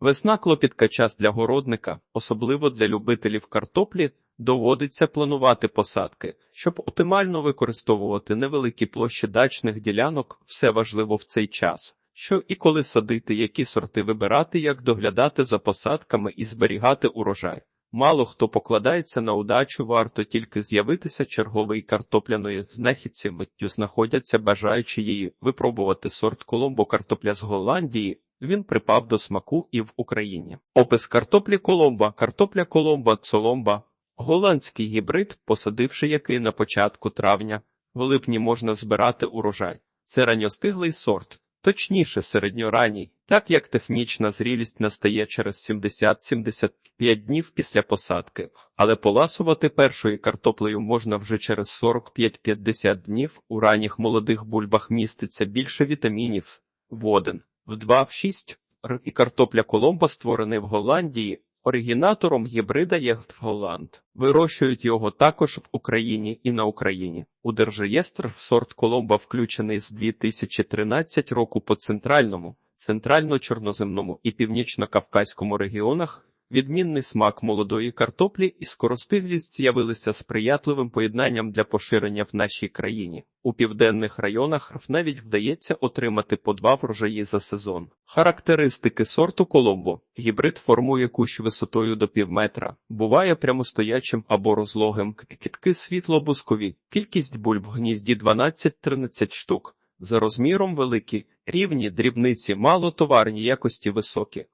Весна клопітка час для городника, особливо для любителів картоплі, доводиться планувати посадки, щоб оптимально використовувати невеликі площі дачних ділянок, все важливо в цей час. Що і коли садити, які сорти вибирати, як доглядати за посадками і зберігати урожай. Мало хто покладається на удачу, варто тільки з'явитися чергової картопляної знахідці, миттю знаходяться бажаючи її випробувати сорт Коломбо картопля з Голландії. Він припав до смаку і в Україні. Опис картоплі Коломба, картопля Коломба, цоломба, голландський гібрид, посадивши який на початку травня, в липні можна збирати урожай. Це ранньостиглий сорт, точніше середньоранній, так як технічна зрілість настає через 70-75 днів після посадки, але поласувати першою картоплею можна вже через 45-50 днів. У ранніх молодих бульбах міститься більше вітамінів, воден, в два в 6 Р- картопля Коломба створений в Голландії. Оригінатором гібрида є Голланд. Вирощують його також в Україні і на Україні. У держреєстр сорт Коломба включений з 2013 року по центральному, центрально-чорноземному і північно-кавказькому регіонах. Відмінний смак молодої картоплі і скоростиглість з'явилися сприятливим поєднанням для поширення в нашій країні. У південних районах навіть вдається отримати по два врожаї за сезон. Характеристики сорту Коломбо. Гібрид формує кущ висотою до півметра, буває прямостоячим або розлогим. Кітки світло-бускові. Кількість бульб в гнізді 12-13 штук. За розміром великі, рівні дрібниці, малотоварні якості високі.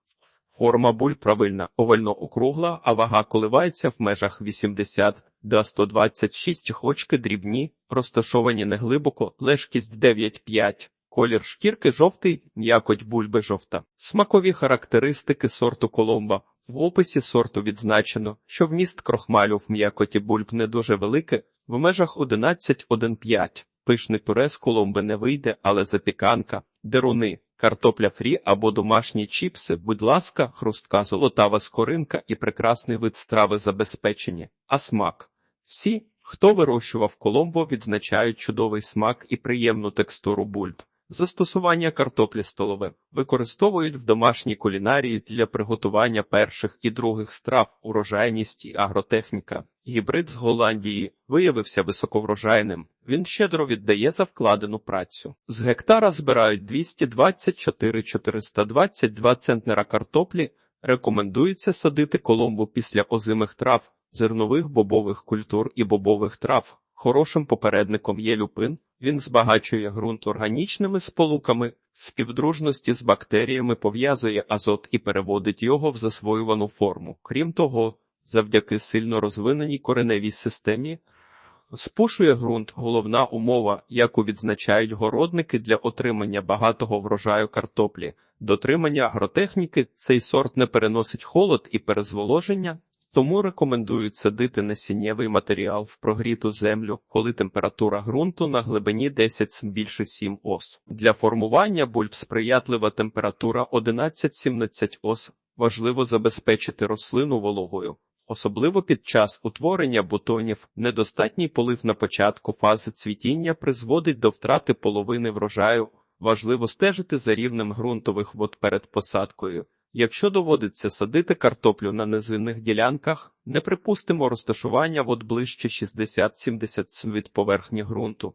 Форма буль правильна, овально-округла, а вага коливається в межах 80 до 126 хочки дрібні, розташовані неглибоко, лежкість 9,5. Колір шкірки жовтий, м'якоть бульби жовта. Смакові характеристики сорту Коломба. В описі сорту відзначено, що вміст крохмалю в м'якоті бульб не дуже великий, в межах 11,1,5. Пишний пюре з коломби не вийде, але запіканка, деруни, картопля фрі або домашні чіпси, будь ласка, хрустка золотава скоринка і прекрасний вид страви забезпечені. А смак. Всі, хто вирощував коломбо, відзначають чудовий смак і приємну текстуру бульб. Застосування картоплі столове використовують в домашній кулінарії для приготування перших і других страв, урожайність і агротехніка. Гібрид з Голландії виявився високоврожайним. Він щедро віддає за вкладену працю. З гектара збирають 224-422 центнера картоплі. Рекомендується садити коломбу після озимих трав, зернових бобових культур і бобових трав. Хорошим попередником є люпин. Він збагачує ґрунт органічними сполуками, співдружності з бактеріями пов'язує азот і переводить його в засвоювану форму. Крім того, завдяки сильно розвиненій кореневій системі, спушує ґрунт головна умова, яку відзначають городники для отримання багатого врожаю картоплі. Дотримання агротехніки цей сорт не переносить холод і перезволоження, тому рекомендують садити насіннєвий матеріал в прогріту землю, коли температура ґрунту на глибині 10 більше 7 ос. Для формування бульб сприятлива температура 11-17 ос. Важливо забезпечити рослину вологою. Особливо під час утворення бутонів недостатній полив на початку фази цвітіння призводить до втрати половини врожаю. Важливо стежити за рівнем ґрунтових вод перед посадкою. Якщо доводиться садити картоплю на низинних ділянках, не припустимо розташування вод ближче 60-70 см від поверхні ґрунту.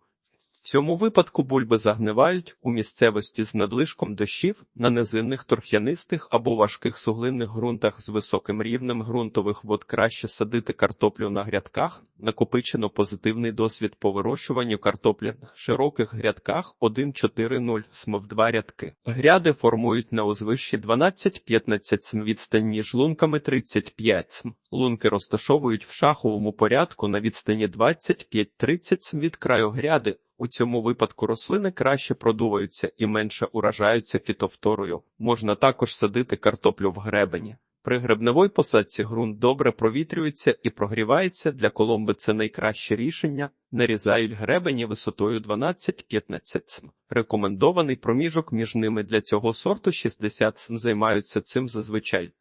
В цьому випадку бульби загнивають у місцевості з надлишком дощів на низинних торф'янистих або важких суглинних ґрунтах з високим рівнем ґрунтових вод краще садити картоплю на грядках. Накопичено позитивний досвід по вирощуванню картоплі на широких грядках 1-4-0 см в два рядки. Гряди формують на узвищі 12-15 см відстань між лунками 35 см. Лунки розташовують в шаховому порядку на відстані 25-30 см від краю гряди. У цьому випадку рослини краще продуваються і менше уражаються фітофторою. Можна також садити картоплю в гребені. При гребневій посадці ґрунт добре провітрюється і прогрівається. Для коломби це найкраще рішення. Нарізають гребені висотою 12-15 см. Рекомендований проміжок між ними для цього сорту 60 см. Займаються цим зазвичай.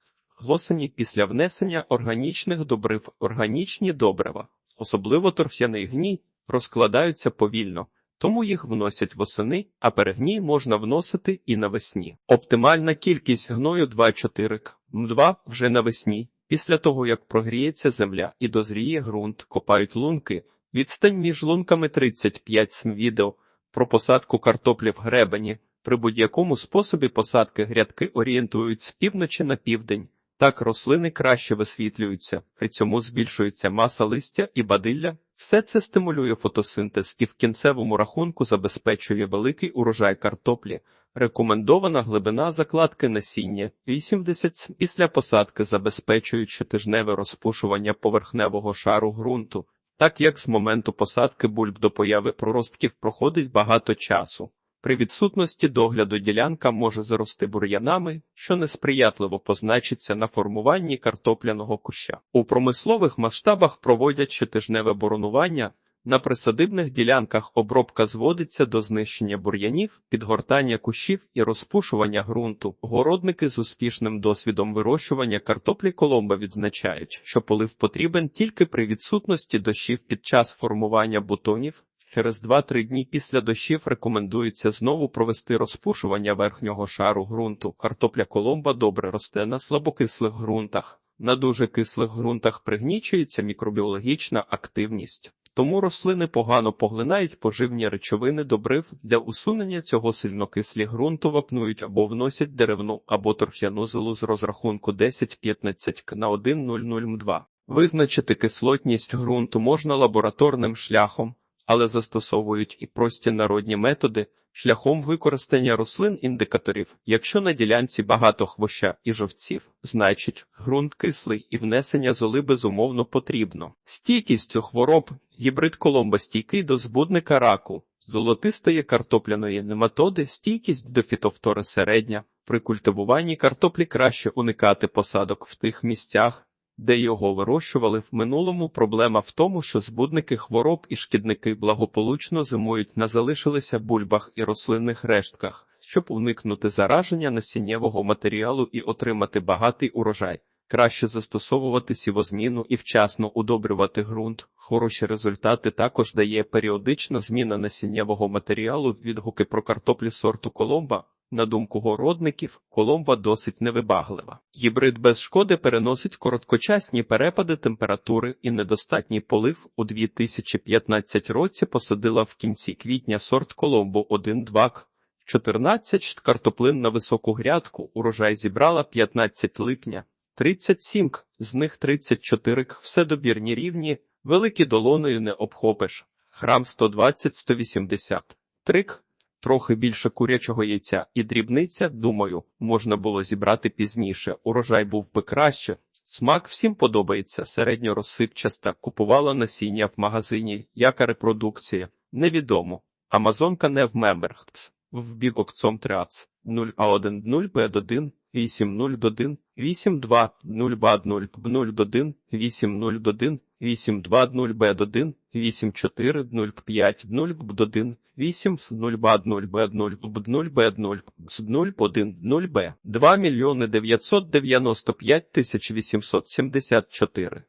З осені після внесення органічних добрив органічні добрива, особливо торф'яний гній, розкладаються повільно. тому їх вносять восени, а перегній можна вносити і навесні. Оптимальна кількість гною 2-4 к. М2 вже навесні. Після того, як прогріється земля і дозріє ґрунт, копають лунки. Відстань між лунками 35 см відео про посадку картоплі в гребені. При будь-якому способі посадки грядки орієнтують з півночі на південь. Так рослини краще висвітлюються, при цьому збільшується маса листя і бадилля. Все це стимулює фотосинтез і в кінцевому рахунку забезпечує великий урожай картоплі. Рекомендована глибина закладки насіння 80 після посадки забезпечують щотижневе розпушування поверхневого шару ґрунту, так як з моменту посадки бульб до появи проростків проходить багато часу. При відсутності догляду ділянка може зарости бур'янами, що несприятливо позначиться на формуванні картопляного куща. У промислових масштабах проводять щотижневе боронування. На присадибних ділянках обробка зводиться до знищення бур'янів, підгортання кущів і розпушування ґрунту. Городники з успішним досвідом вирощування картоплі коломба відзначають, що полив потрібен тільки при відсутності дощів під час формування бутонів. Через 2-3 дні після дощів рекомендується знову провести розпушування верхнього шару ґрунту. Картопля коломба добре росте на слабокислих ґрунтах. На дуже кислих ґрунтах пригнічується мікробіологічна активність. Тому рослини погано поглинають поживні речовини добрив. Для усунення цього сильнокислі ґрунту вапнують або вносять деревну або торф'яну золу з розрахунку 10-15 к на 1,00 Визначити кислотність ґрунту можна лабораторним шляхом але застосовують і прості народні методи шляхом використання рослин-індикаторів. Якщо на ділянці багато хвоща і жовців, значить ґрунт кислий і внесення золи безумовно потрібно. Стійкість у хвороб гібрид коломба стійкий до збудника раку. Золотистої картопляної нематоди, стійкість до фітофтори середня. При культивуванні картоплі краще уникати посадок в тих місцях, де його вирощували в минулому. Проблема в тому, що збудники хвороб і шкідники благополучно зимують на залишилися бульбах і рослинних рештках, щоб уникнути зараження насіннєвого матеріалу і отримати багатий урожай. Краще застосовувати сівозміну і вчасно удобрювати ґрунт. Хороші результати також дає періодична зміна насіннєвого матеріалу. Відгуки про картоплі сорту коломба. На думку городників, коломба досить невибаглива. Гібрид без шкоди переносить короткочасні перепади температури і недостатній полив у 2015 році посадила в кінці квітня сорт коломбу 1-2 к. 14 картоплин на високу грядку, урожай зібрала 15 липня, 37 к, з них 34 к, все добірні рівні, великі долоною не обхопиш, грам 120-180, трик, Трохи більше курячого яйця і дрібниця, думаю, можна було зібрати пізніше. Урожай був би краще. Смак всім подобається, середньо розсипчаста, купувала насіння в магазині, яка репродукція, невідомо. Амазонка не в Мембергтс, в бікокцом тряц, 0 а 1 0 б 1 8 0 1 8 2 0 б 0 0 1 8 0 1 8 2 0 б 1 8 4 0 5 0 б 1 8 з 0 б 0 б 0 б 0 б 0 з 0 1 0 б 2 мільйони 995 тисяч 874.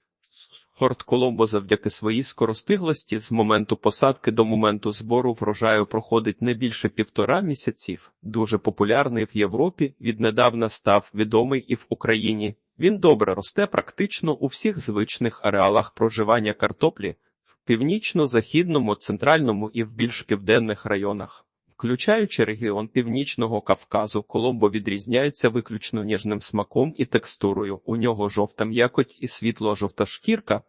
Хорт Коломбо завдяки своїй скоростиглості з моменту посадки до моменту збору врожаю проходить не більше півтора місяців. Дуже популярний в Європі, віднедавна став відомий і в Україні. Він добре росте практично у всіх звичних ареалах проживання картоплі в північно-західному, центральному і в більш південних районах. Включаючи регіон Північного Кавказу, Коломбо відрізняється виключно ніжним смаком і текстурою. У нього жовта м'якоть і світло-жовта шкірка.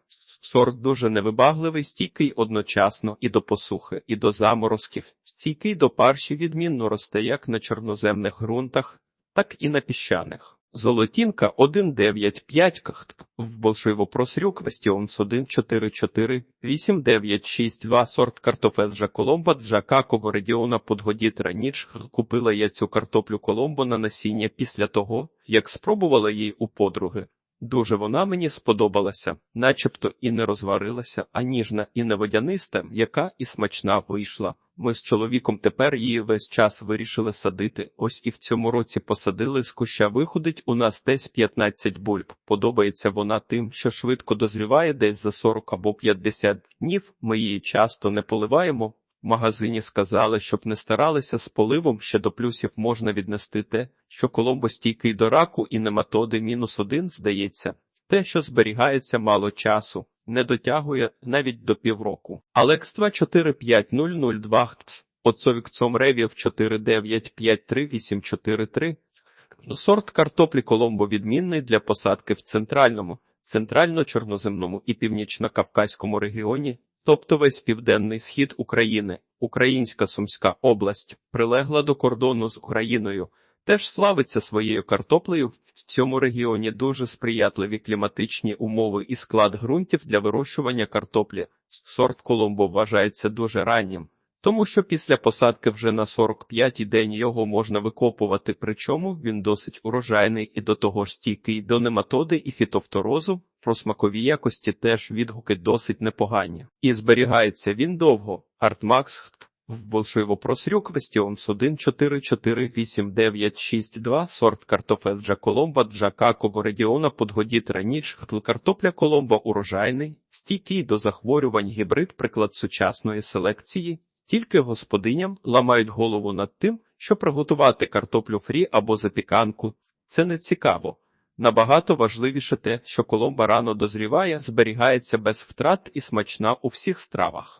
Сорт дуже невибагливий, стійкий одночасно і до посухи, і до заморозків, стійкий до парші відмінно росте як на чорноземних ґрунтах, так і на піщаних. Золотінка 195 кхт, в Большиво просрюк Вестіонс 144 8962 сорт картофель Джа Коломба Джака Коворедіона Подгодіт раніч купила я цю картоплю Коломбо на насіння після того, як спробувала її у подруги. Дуже вона мені сподобалася, начебто і не розварилася, а ніжна і не водяниста, яка і смачна вийшла. Ми з чоловіком тепер її весь час вирішили садити. Ось і в цьому році посадили з куща виходить у нас десь 15 бульб. Подобається вона тим, що швидко дозріває десь за 40 або 50 днів. Ми її часто не поливаємо. В магазині сказали, щоб не старалися з поливом, ще до плюсів можна віднести те, що Коломбо стійкий до раку і нематоди мінус один, здається. Те, що зберігається мало часу, не дотягує навіть до півроку. Алекства 45002 ГТС, Оцовік Цомревів 4953843. Сорт картоплі Коломбо відмінний для посадки в центральному, центрально-чорноземному і північно-кавказькому регіоні, тобто весь південний схід України, Українська Сумська область, прилегла до кордону з Україною, теж славиться своєю картоплею. В цьому регіоні дуже сприятливі кліматичні умови і склад ґрунтів для вирощування картоплі. Сорт Коломбо вважається дуже раннім. Тому що після посадки вже на 45-й день його можна викопувати, причому він досить урожайний і до того ж стійкий до нематоди і фітофторозу, про смакові якості теж відгуки досить непогані. І зберігається він довго. Артмакс в Болшиво-Просрюк Вестіомс 1448962 сорт картофель Джа Коломба Джака Коворедіона Подгодіт Раніч картопля Коломба урожайний, стійкий до захворювань гібрид приклад сучасної селекції. Тільки господиням ламають голову над тим, що приготувати картоплю фрі або запіканку. Це не цікаво. Набагато важливіше те, що коломба рано дозріває, зберігається без втрат і смачна у всіх стравах.